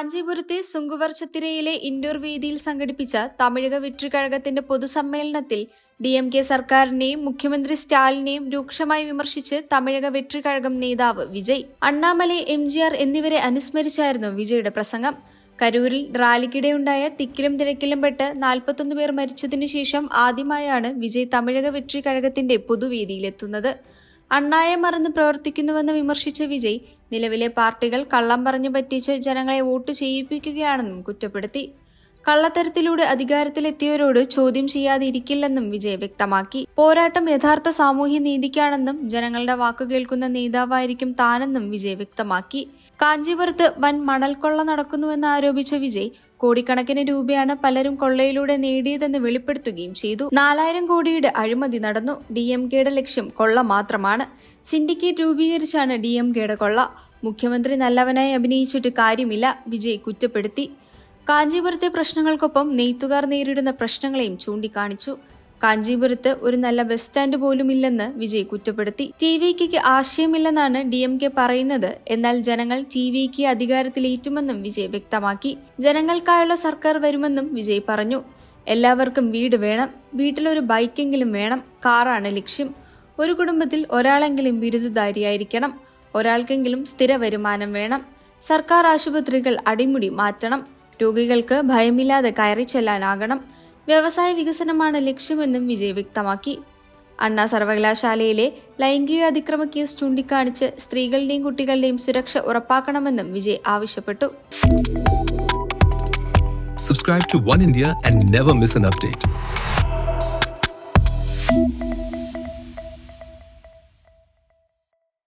കാഞ്ചീപുരത്തെ സുങ്കുവർച്ചത്തിരയിലെ indoor വേദിയിൽ സംഘടിപ്പിച്ച തമിഴക വിറ്റുകഴകത്തിന്റെ പൊതുസമ്മേളനത്തിൽ ഡി എം കെ സർക്കാരിനെയും മുഖ്യമന്ത്രി സ്റ്റാലിനെയും രൂക്ഷമായി വിമർശിച്ച് തമിഴക വിറ്റുകഴകം നേതാവ് Vijay Annamalai M G R എന്നിവരെ അനുസ്മരിച്ചായിരുന്നു വിജയുടെ പ്രസംഗം. കരൂരിൽ റാലിക്കിടെയുണ്ടായ തിക്കിലും തിരക്കിലും പെട്ട് നാൽപ്പത്തൊന്ന് പേർ മരിച്ചതിനു ശേഷം ആദ്യമായാണ് വിജയ് തമിഴക വിറ്റുകഴകത്തിന്റെ പൊതുവേദിയിലെത്തുന്നത്. അണ്ണായെ മറന്ന് പ്രവർത്തിക്കുന്നുവെന്ന് വിമർശിച്ച വിജയ് നിലവിലെ പാർട്ടികൾ കള്ളം പറഞ്ഞു പറ്റിച്ച് ജനങ്ങളെ വോട്ട് ചെയ്യിപ്പിക്കുകയാണെന്നും കുറ്റപ്പെടുത്തി. കള്ളത്തരത്തിലൂടെ അധികാരത്തിലെത്തിയവരോട് ചോദ്യം ചെയ്യാതിരിക്കില്ലെന്നും വിജയ് വ്യക്തമാക്കി. പോരാട്ടം യഥാർത്ഥ സാമൂഹ്യ നീതിക്കാണെന്നും ജനങ്ങളുടെ വാക്കു കേൾക്കുന്ന നേതാവായിരിക്കും താനെന്നും വിജയ് വ്യക്തമാക്കി. കാഞ്ചീപുരത്ത് വൻ മണൽക്കൊള്ള നടക്കുന്നുവെന്ന് ആരോപിച്ച വിജയ് കോടിക്കണക്കിന് രൂപയാണ് പലരും കൊള്ളയിലൂടെ നേടിയതെന്ന് വെളിപ്പെടുത്തുകയും ചെയ്തു. നാലായിരം കോടിയുടെ അഴിമതി നടന്നു. ഡി എം കെയുടെ ലക്ഷ്യം കൊള്ള മാത്രമാണ്. സിൻഡിക്കേറ്റ് രൂപീകരിച്ചാണ് ഡി എം കെയുടെ കൊള്ള. മുഖ്യമന്ത്രി നല്ലവനായി അഭിനയിച്ചിട്ട് കാര്യമില്ല. വിജയ് കുറ്റപ്പെടുത്തി. കാഞ്ചീപുരത്തെ പ്രശ്നങ്ങൾക്കൊപ്പം നെയ്ത്തുകാർ നേരിടുന്ന പ്രശ്നങ്ങളെയും ചൂണ്ടിക്കാണിച്ചു. കാഞ്ചീപുരത്ത് ഒരു നല്ല ബസ് സ്റ്റാൻഡ് പോലും ഇല്ലെന്ന് വിജയ് കുറ്റപ്പെടുത്തി. ടി വി കെക്ക് ആശയമില്ലെന്നാണ് ഡി എം കെ പറയുന്നത്. എന്നാൽ ജനങ്ങൾ ടി വി കെ അധികാരത്തിലേറ്റുമെന്നും വിജയ് വ്യക്തമാക്കി. ജനങ്ങൾക്കായുള്ള സർക്കാർ വരുമെന്നും വിജയ് പറഞ്ഞു. എല്ലാവർക്കും വീട് വേണം. വീട്ടിലൊരു ബൈക്കെങ്കിലും വേണം. കാറാണ് ലക്ഷ്യം. ഒരു കുടുംബത്തിൽ ഒരാളെങ്കിലും ബിരുദധാരിയായിരിക്കണം. ഒരാൾക്കെങ്കിലും സ്ഥിര വരുമാനം വേണം. സർക്കാർ ആശുപത്രികൾ അടിമുടി മാറ്റണം. രോഗികൾക്ക് ഭയമില്ലാതെ കയറി ചെല്ലാനാകണം വ്യവസായ വികസനമാണ് ലക്ഷ്യമെന്നും വിജയ് വ്യക്തമാക്കി അണ്ണാ സർവകലാശാലയിലെ ലൈംഗിക അതിക്രമ കേസ് ചൂണ്ടിക്കാണിച്ച് സ്ത്രീകളുടെയും കുട്ടികളുടെയും സുരക്ഷ ഉറപ്പാക്കണമെന്നും വിജയ് ആവശ്യപ്പെട്ടു Subscribe to One India and never miss an update.